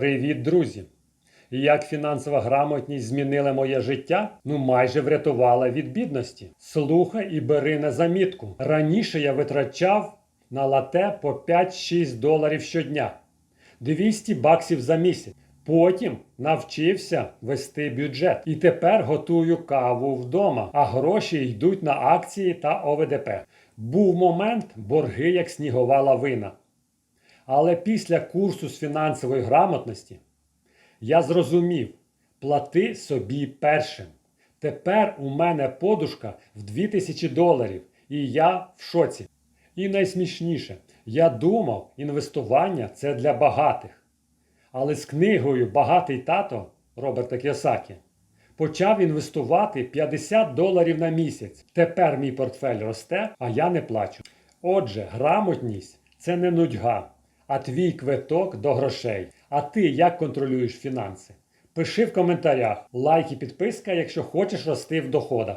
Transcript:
Привіт, друзі! Як фінансова грамотність змінила моє життя? Ну майже врятувала від бідності. Слухай і бери на замітку. Раніше я витрачав на лате по 5-6 доларів щодня, 200 баксів за місяць. Потім навчився вести бюджет. І тепер готую каву вдома, а гроші йдуть на акції та ОВДП. Був момент борги як снігова лавина. Але після курсу з фінансової грамотності я зрозумів, плати собі першим. Тепер у мене подушка в 2000 доларів, і я в шоці. І найсмішніше, я думав, інвестування це для багатих. Але з книгою Багатий тато Роберта Кіосакі почав інвестувати 50 доларів на місяць. Тепер мій портфель росте, а я не плачу. Отже, грамотність це не нудьга, а твій квиток до грошей. А ти як контролюєш фінанси? Пиши в коментарях, лайк і підписка, якщо хочеш рости в доходах.